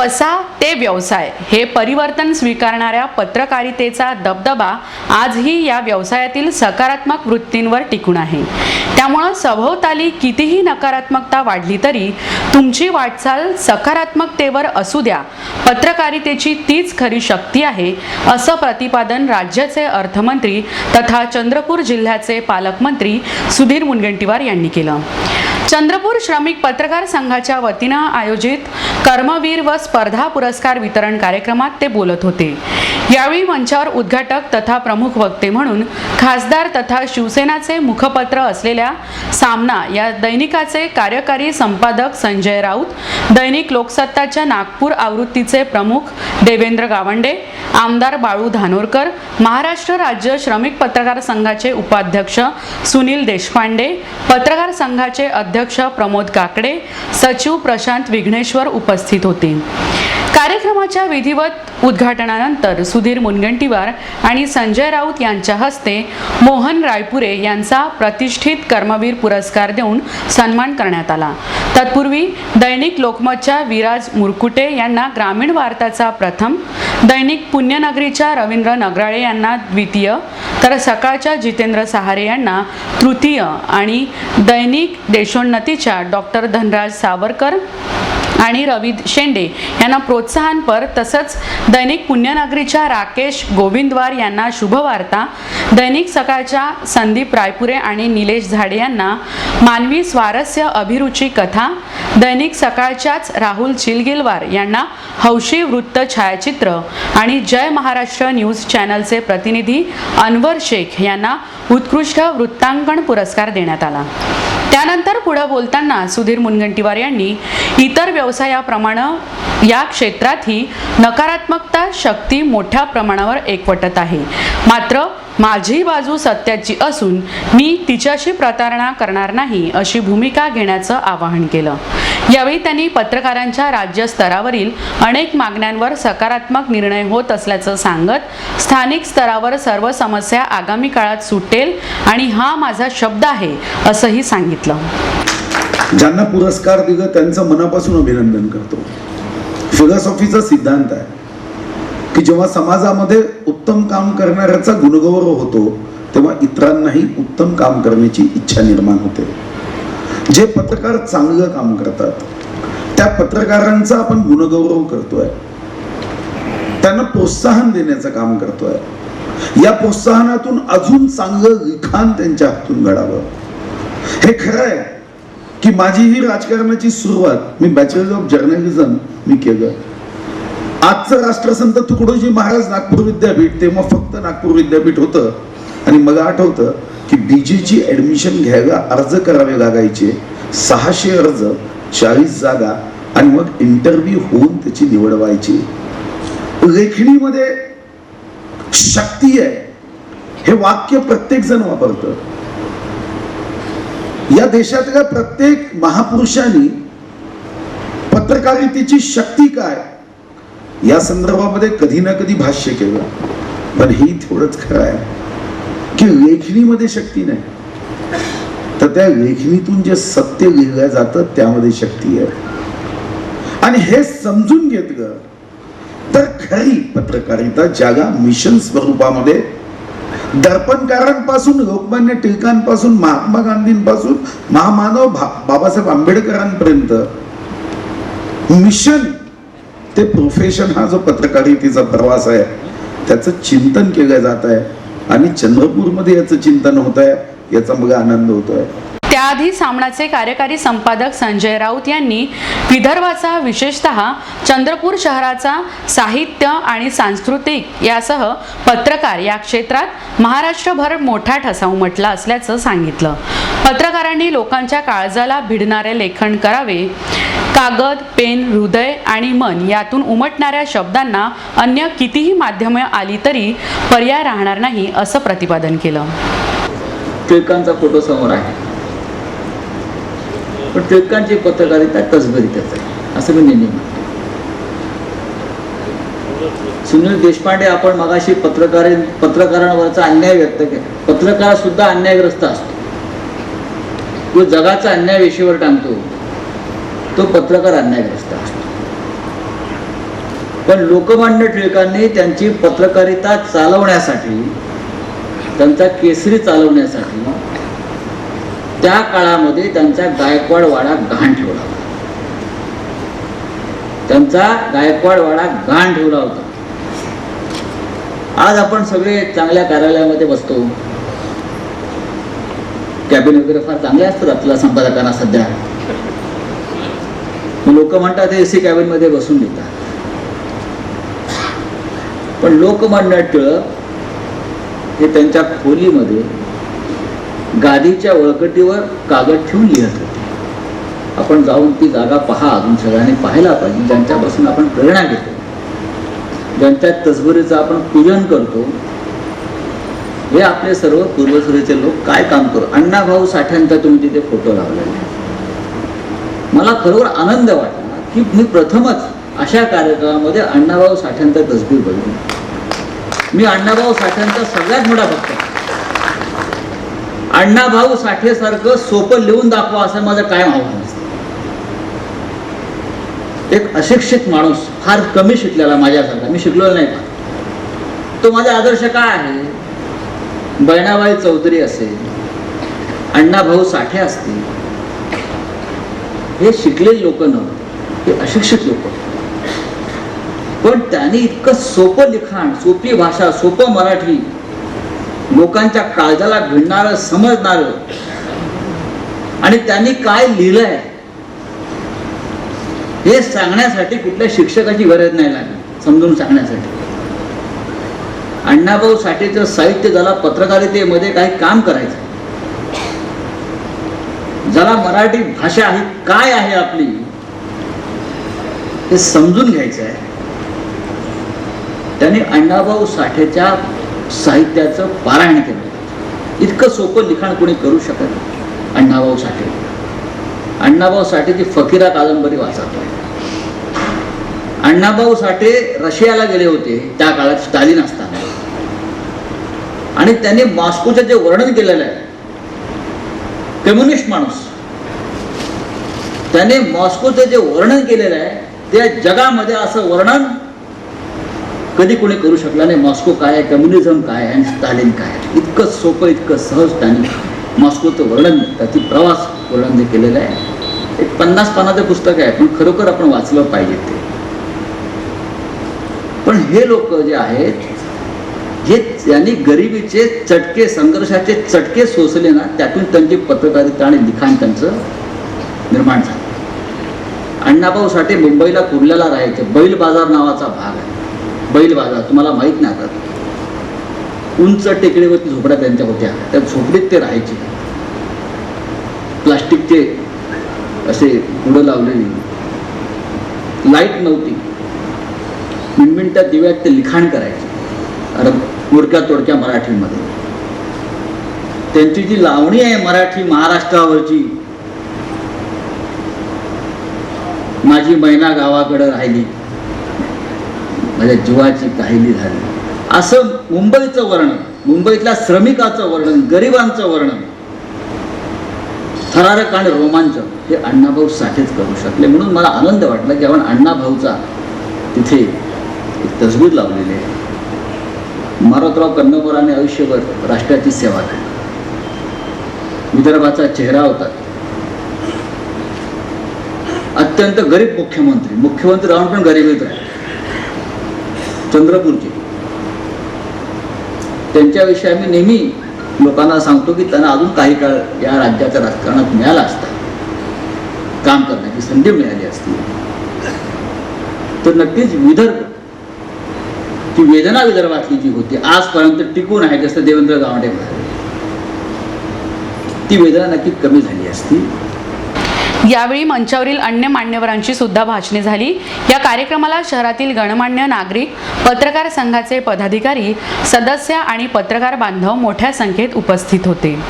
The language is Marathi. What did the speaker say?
वसा ते व्यवसाय हे परिवर्तन स्वीकारणाऱ्या पत्रकारितेचा दबदबा आजही या व्यवसायातील सकारात्मक वृत्तींवर टिकून आहे. त्यामुळं सभोवताली कितीही नकारात्मकता वाढली तरी तुमची वाटचाल सकारात्मकतेवर असू द्या पत्रकारितेची तीच खरी शक्ती आहे असं प्रतिपादन राज्याचे अर्थमंत्री तथा चंद्रपूर जिल्ह्याचे पालकमंत्री सुधीर मुनगंटीवार यांनी केलं. चंद्रपूर श्रमिक पत्रकार संघाच्या वतीनं आयोजित कर्मवीर व स्पर्धा पुरस्कार वितरण कार्यक्रमात ते बोलत होते. यावेळी मंचावर उद्घाटक तथा प्रमुख वक्ते म्हणून खासदार तथा शिवसेनाचे मुखपत्र असलेल्या सामना या दैनिकाचे कार्यकारी संपादक संजय राऊत दैनिक लोकसत्ताच्या नागपूर आवृत्तीचे प्रमुख देवेंद्र गावंडे आमदार बाळू धानोरकर महाराष्ट्र राज्य श्रमिक पत्रकार संघाचे उपाध्यक्ष सुनील देशपांडे पत्रकार संघाचे अध्यक्ष प्रमोद काकडे सचिव प्रशांत विघ्नेश्वर उपस्थित होते. कार्यक्रमाच्या विधिवत उद्घाटनानंतर सुधीर मुनगंटीवार आणि संजय राऊत यांच्या हस्ते मोहन रायपुरे यांचा प्रतिष्ठित कर्मवीर पुरस्कार देऊन सन्मान करण्यात आला. तत्पूर्वी दैनिक लोकमतच्या विराज मुरकुटे यांना ग्रामीण वार्ताचा प्रथम दैनिक पुण्यनगरीच्या रवींद्र नगराळे यांना द्वितीय तर सकाळच्या जितेंद्र सहारे यांना तृतीय आणि दैनिक देशोन्नतीच्या डॉक्टर धनराज सावरकर आणि रवी शेंडे यांना प्रोत्साहनपर तसंच दैनिक पुण्यनगरीच्या राकेश गोविंदवार यांना शुभवार्ता. दैनिक सकाळच्या संदीप रायपुरे आणि निलेश झाडे यांना मानवी स्वारस्य अभिरुची कथा. दैनिक सकाळच्याच राहुल चिलगिलवार यांना हौशी वृत्त छायाचित्र. आणि जय महाराष्ट्र न्यूज चॅनलचे प्रतिनिधी अनवर शेख यांना उत्कृष्ट वृत्तांकन पुरस्कार देण्यात आला. त्यानंतर पुढे बोलताना सुधीर मुनगंटीवार यांनी इतर व्यवसायाप्रमाणे या क्षेत्रातही नकारात्मकता शक्ती मोठ्या प्रमाणावर एकवटत आहे. मात्र माझी बाजू सत्याची असून मी तिच्याशी प्रतारणा करणार नाही अशी भूमिका घेण्याचं आवाहन केलं. यावेळी त्यांनी पत्रकारांच्या राज्यस्तरावरील अनेक मागण्यांवर सकारात्मक निर्णय होत असल्याचं सांगत स्थानिक स्तरावर सर्व समस्या आगामी काळात सुटेल आणि हा माझा शब्द आहे असंही सांगितलं. ज्यांना पुरस्कार दिलं त्यांचं मनापासून अभिनंदन करतो. फिलॉसॉफीचा सिद्धांत आहे की जेव्हा समाजामध्ये उत्तम काम करणाऱ्याचा गुणगौरव होतो तेव्हा इतरांनाही उत्तम काम करण्याची इच्छा निर्माण होते. जे पत्रकार चांगलं काम करतात त्या पत्रकारांचा आपण गुणगौरव करतोय. त्यांना प्रोत्साहन देण्याचं काम करतोय. या प्रोत्साहनातून अजून चांगलं लिखाण त्यांच्या हातून घडावं. हे खरं आहे की माझी ही राजकारणाची सुरुवात मी बॅचलर ऑफ जर्नलिझम मी केलं. आजचं राष्ट्रसंत तुकडोजी महाराज नागपूर विद्यापीठ तेव्हा फक्त नागपूर विद्यापीठ होतं. आणि मला आठवतं की बीजेची ऍडमिशन घ्यायला अर्ज करावे लागायचे. सहाशे अर्ज चाळीस जागा आणि मग इंटरव्ह्यू होऊन त्याची निवड व्हायची. लेखणीमध्ये शक्ती आहे. हे वाक्य प्रत्येक जण वापरतं. या देशातल्या प्रत्येक महापुरुषांनी पत्रकारितेची शक्ती काय? या संदर्भामध्ये कधी ना कधी भाष्य केलं. पण ही थोडंच खरं आहे. की लेखणीमध्ये शक्ती नाही. तर त्या लेखणीतून जे सत्य लिहिलं जातं त्यामध्ये शक्ती आहे. आणि हे समजून घेतलं तर खरी पत्रकारिता जागा मिशन स्वरूपामध्ये दर्पणकारांपासून लोकमान्य टिळकांपासून महात्मा गांधींपासून महामानव भा- बाबासाहेब आंबेडकरांपर्यंत मिशन ते प्रोफेशन हा जो पत्रकारितेचा प्रवास आहे त्याचं चिंतन केलं जात आहे. आणि चंद्रपूरमध्ये याचं चिंतन होत आहे याचा मला आनंद होतोय. त्याआधी सामनाचे कार्यकारी संपादक संजय राऊत यांनी विदर्भाचा विशेषतः चंद्रपूर शहराचा साहित्य आणि सांस्कृतिक यासह पत्रकार या क्षेत्रात महाराष्ट्रभर मोठा ठसा उमटला असल्याचं सांगितलं. पत्रकारांनी लोकांच्या काळजाला भिडणारे लेखन करावे. कागद पेन हृदय आणि मन यातून उमटणाऱ्या शब्दांना अन्य कितीही माध्यमे आली तरी पर्याय राहणार नाही असं प्रतिपादन केलं. टिळकांचा फोटो समोर आहे. पण टिळकांची पत्रकारिता टचभरीतच आहे असं मी नेहमी म्हणतो. सुनील देशपांडे आपण मगाशी पत्रकार पत्रकारांवरचा अन्याय व्यक्त केला. पत्रकार सुद्धा अन्यायग्रस्त असतो. तो जगाचा अन्याय विषयावर टांगतो तो पत्रकार अन्यायग्रस्त असतो. पण लोकमान्य टिळकांनी त्यांची पत्रकारिता चालवण्यासाठी त्यांचा केसरी चालवण्यासाठी त्या काळामध्ये त्यांचा गायकवाड वाडा घाण ठेवला होता. त्यांचा गायकवाड वाडा घाण ठेवला होता. आज आपण सगळे चांगल्या कार्यालयामध्ये बसतो. कॅबिन वगैरे फार चांगले असतात आपल्याला संपादकांना सध्या. लोक म्हणतात एसी कॅबिनमध्ये बसून घेतात पण लोकमान्य टिळक हे त्यांच्या खोलीमध्ये गादीच्या वळकटीवर कागद ठेवून लिहत होते. आपण जाऊन ती जागा पहा अजून सगळ्यांनी पाहायला पाहिजे ज्यांच्यापासून आपण प्रेरणा घेतो. ज्यांच्या तसबरीचं आपण पूजन करतो हे आपले सर्व पूर्वसुरीचे लोक काय काम करू? अण्णाभाऊ साठ्यांचा तुम्ही तिथे फोटो लावलेला. मला खरोखर आनंद वाटला की मी प्रथमच अशा कार्यक्रमामध्ये अण्णाभाऊ साठ्यांचा तसबीर बघितली. मी अण्णाभाऊ साठ्यांचा सगळ्यात मोठा भक्त. आहे. अण्णाभाऊ साठेसारखं सोपं लिहून दाखवा असं माझं कायम आव्हान असतं एक अशिक्षित माणूस फार कमी शिकलेला माझ्यासारखा. मी शिकलेला नाही का तो माझा आदर्श काय आहे? बहिणाबाई चौधरी असेल अण्णाभाऊ साठे असतील हे शिकलेले लोक नव्हते हे अशिक्षित लोक. पण त्यांनी इतकं सोपं लिखाण सोपी भाषा सोपं मराठी लोकांच्या काळजाला भिडणारं समजणारं. आणि त्यांनी काय लिहिलंय? हे सांगण्यासाठी कुठल्या शिक्षकाची गरज नाही लागली समजून सांगण्यासाठी. अण्णाभाऊ साठेचं साहित्य ज्याला पत्रकारितेमध्ये काही काम करायचं ज्याला मराठी भाषा ही काय आहे आपली? हे समजून घ्यायचं आहे. त्यांनी अण्णाभाऊ साठेच्या साहित्याचं पारायण केलं. इतकं सोपं लिखाण कोणी करू शकत नाही. अण्णाभाऊ साठे. अण्णाभाऊ साठेची फकीरा कादंबरी वाचत अण्णाभाऊ साठे रशियाला गेले होते त्या काळात स्टालिन असताना. आणि त्यांनी मॉस्कोचं जे वर्णन केलेलं आहे कम्युनिस्ट माणूस त्याने मॉस्कोचं जे वर्णन केलेलं आहे त्या जगामध्ये असं वर्णन कधी कोणी करू शकला नाही. मॉस्को काय आहे? कम्युनिझम काय आहे? आणि स्टालिन काय आहे? इतकं सोपं इतकं सहज त्यांनी मॉस्कोचं वर्णन त्याची प्रवास वर्णन जे केलेलं आहे. एक पन्नास पानाचं पुस्तक आहे. पण खरोखर आपण वाचलं पाहिजे ते. पण हे लोक जे आहेत हे त्यांनी गरिबीचे चटके संघर्षाचे चटके सोसले ना त्यातून त्यांची पत्रकारिता आणि लिखाण त्यांचं निर्माण झालं. अण्णाभाऊ साठे मुंबईला कुर्ल्याला राहायचे. बैल बाजार नावाचा भाग आहे. बैल बाजार तुम्हाला माहीत नाही आता. उंच टेकडीवरती झोपड्या त्यांच्या होत्या. त्या झोपडीत ते राहायचे. प्लास्टिकचे असे पुढं लावलेली. लाइट नव्हती. मिनमिनट्या दिव्यात ते लिखाण करायचे. अरे मोडक्या तोडक्या मराठीमध्ये. त्यांची जी लावणी आहे मराठी महाराष्ट्रावरची माझी मैना गावाकडे राहिली. माझ्या जीवाची काहिली झाली. असं मुंबईचं वर्णन मुंबईतल्या श्रमिकाचं वर्णन गरिबांचं वर्णन थरारक आणि रोमांचक हे अण्णाभाऊ साठेच करू शकले. म्हणून मला आनंद वाटला की आपण अण्णाभाऊचा तिथे एक तसबीर लावलेली आहे. मारोतराव कन्नमोराने आयुष्यभर राष्ट्राची सेवा केली. विदर्भाचा चेहरा होता. अत्यंत गरीब मुख्यमंत्री. मुख्यमंत्री राहून पण गरिबीत राहिले. चंद्रपूरचे. त्यांच्याविषयी आम्ही नेहमी लोकांना सांगतो की त्यांना अजून काही काळ या राज्याच्या राजकारणात मिळाला असता. काम करण्याची संधी मिळाली असती. तर नक्कीच विदर्भ ती वेदना विदर्भातली जी होती आजपर्यंत टिकून आहे जसं देवेंद्र गावडे म्हणाले. ती वेदना नक्की कमी झाली असती. यावेळी मंचावरील अन्य मान्यवरांची सुद्धा भाषणे झाली. या कार्यक्रमाला शहरातील गणमान्य नागरिक पत्रकार संघाचे पदाधिकारी सदस्य आणि पत्रकार बांधव मोठ्या संख्येत उपस्थित होते.